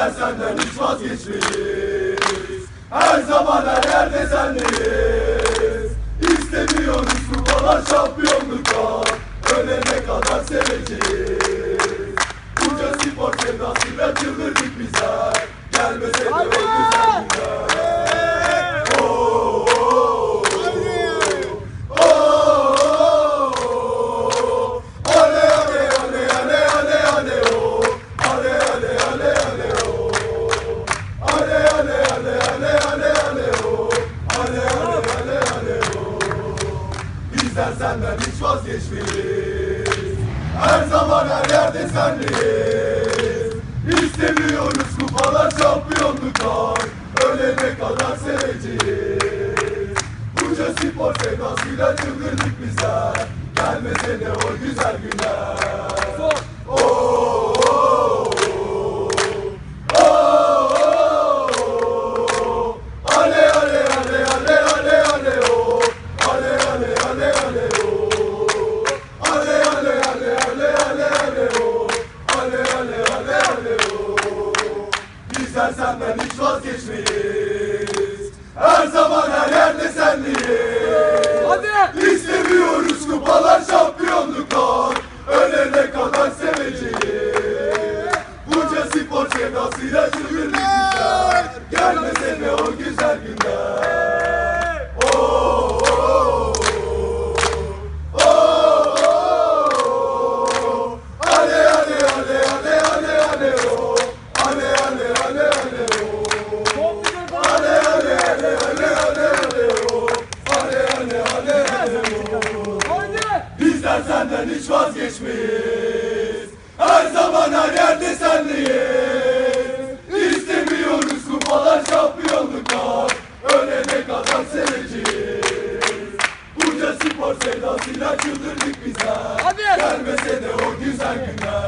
Bizler senden hiç vazgeçmeyiz. Her zaman her yerde sendeyiz. İstemiyoruz kupalar şampiyonluklar Ölene kadar seveceğiz. Bizler senden hiç vazgeçmeyiz. Her zaman her yerde sendeyiz İstemiyoruz kupalar şampiyonluklar Ölene kadar seveceğiz. Bunca spor sevdasıyla çıldırdık bizler Gelmesene o güzel günler. Bizden senden hiç vazgeçmeyiz Her zaman her yerde senliyiz Hadi. Kupalar şampiyonluklar Ölene kadar seveceğiz Bunca spor sevdasıyla çılgınlık bizler senden hiç vazgeçmeyiz. Her zaman her yerde sendeyiz İstemiyoruz kupalar şampiyonluklar. Ölene kadar seveceğiz. Bunca spor sevdasıyla çıldırdık bizler Gelmese de o güzel günler.